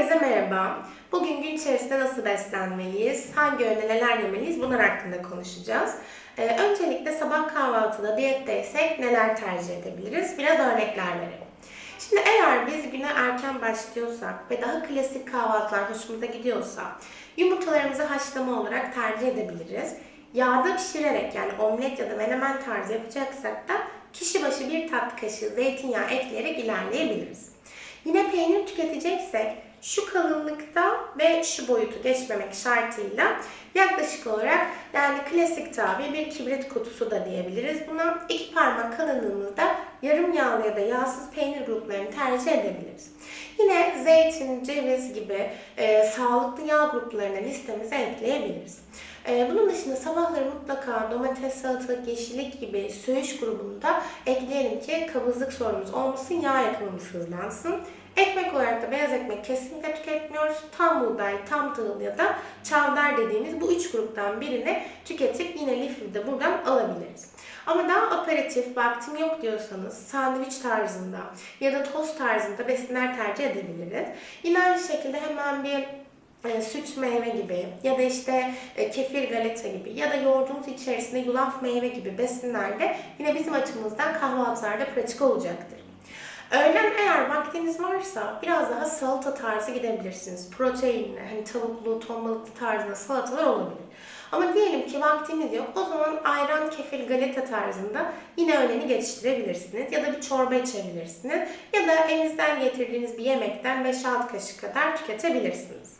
Herkese merhaba. Bugün gün içerisinde nasıl beslenmeliyiz, hangi öğünde neler yemeliyiz bunlar hakkında konuşacağız. Ee, öncelikle sabah kahvaltıda diyetteysek neler tercih edebiliriz? Biraz örnekler verelim. Şimdi eğer biz güne erken başlıyorsak ve daha klasik kahvaltılar hoşumuza gidiyorsa yumurtalarımızı haşlama olarak tercih edebiliriz. Yağda pişirerek yani omlet ya da menemen tarzı yapacaksak da kişi başı bir tatlı kaşığı zeytinyağı ekleyerek ilerleyebiliriz. Yine peynir tüketeceksek şu kalınlıkta ve şu boyutu geçmemek şartıyla yaklaşık olarak yani klasik tabir bir kibrit kutusu da diyebiliriz. Buna iki parmak kalınlığımızda yarım yağlı ya da yağsız peynir gruplarını tercih edebiliriz. Yine zeytin, ceviz gibi e, sağlıklı yağ gruplarını listemize ekleyebiliriz. E, bunun dışında sabahları mutlaka domates, salatalık, yeşillik gibi söğüş grubunu da ekleyelim ki kabızlık sorunumuz olmasın, yağ yakımımız hızlansın. Ekmek olarak da beyaz ekmek kesinlikle tüketmiyoruz. Tam buğday, tam tahıl ya da çavdar dediğimiz bu üç gruptan birini tüketip yine lifli de buradan alabiliriz. Ama daha aperatif, vaktim yok diyorsanız sandviç tarzında ya da tost tarzında besinler tercih edebiliriz. Yine aynı şekilde hemen bir e, süt meyve gibi ya da işte e, kefir galeta gibi ya da yoğurdumuz içerisinde yulaf meyve gibi besinler de yine bizim açımızdan kahvaltılarda pratik olacaktır. Öğlen eğer vaktiniz varsa biraz daha salata tarzı gidebilirsiniz. Proteinli, hani tavuklu, ton balıklı tarzında salatalar olabilir. Ama diyelim ki vaktiniz yok. O zaman ayran, kefir, galeta tarzında yine öğleni geçiştirebilirsiniz. Ya da bir çorba içebilirsiniz. Ya da elinizden getirdiğiniz bir yemekten 5-6 kaşık kadar tüketebilirsiniz.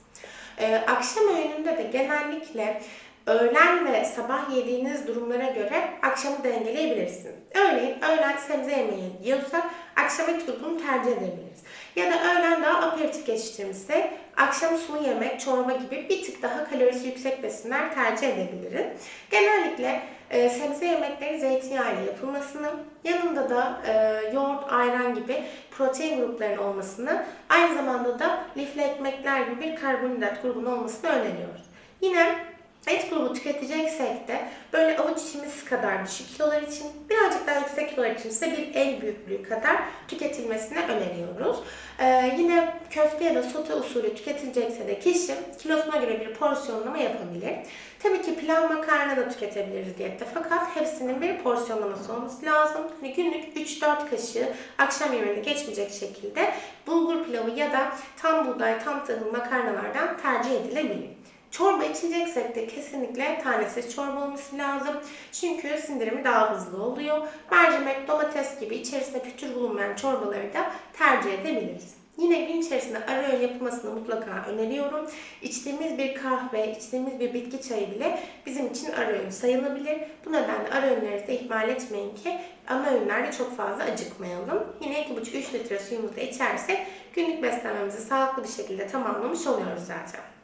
Ee, akşam öğününde de genellikle öğlen ve sabah yediğiniz durumlara göre akşamı dengeleyebilirsiniz. Örneğin öğlen sebze yemeği yiyorsak akşam et grubunu tercih edebiliriz. Ya da öğlen daha aperatif geçiştirmişsek akşam sulu yemek, çorba gibi bir tık daha kalorisi yüksek besinler tercih edebiliriz. Genellikle e, sebze yemekleri zeytinyağı ile yapılmasını, yanında da e, yoğurt, ayran gibi protein gruplarının olmasını, aynı zamanda da lifli ekmekler gibi bir karbonhidrat grubunun olmasını öneriyoruz. Yine Et grubu tüketeceksek de böyle avuç içimiz kadar düşük kilolar için, birazcık daha yüksek kilolar için ise bir el büyüklüğü kadar tüketilmesini öneriyoruz. Ee, yine köfte ya da sote usulü tüketilecekse de kişi kilosuna göre bir porsiyonlama yapabilir. Tabii ki pilav makarna da tüketebiliriz diyette fakat hepsinin bir porsiyonlaması olması lazım. Hani günlük 3-4 kaşığı akşam yemeğinde geçmeyecek şekilde bulgur pilavı ya da tam buğday, tam tahıl makarnalardan tercih edilebilir. Çorba içeceksek de kesinlikle tanesiz çorba olması lazım. Çünkü sindirimi daha hızlı oluyor. Mercimek, domates gibi içerisinde pütür bulunmayan çorbaları da tercih edebiliriz. Yine gün içerisinde ara öğün yapılmasını mutlaka öneriyorum. İçtiğimiz bir kahve, içtiğimiz bir bitki çayı bile bizim için ara öğün sayılabilir. Bu nedenle ara öğünleri de ihmal etmeyin ki ana öğünlerde çok fazla acıkmayalım. Yine 2,5-3 litre suyumuzu da içersek günlük beslenmemizi sağlıklı bir şekilde tamamlamış oluyoruz zaten.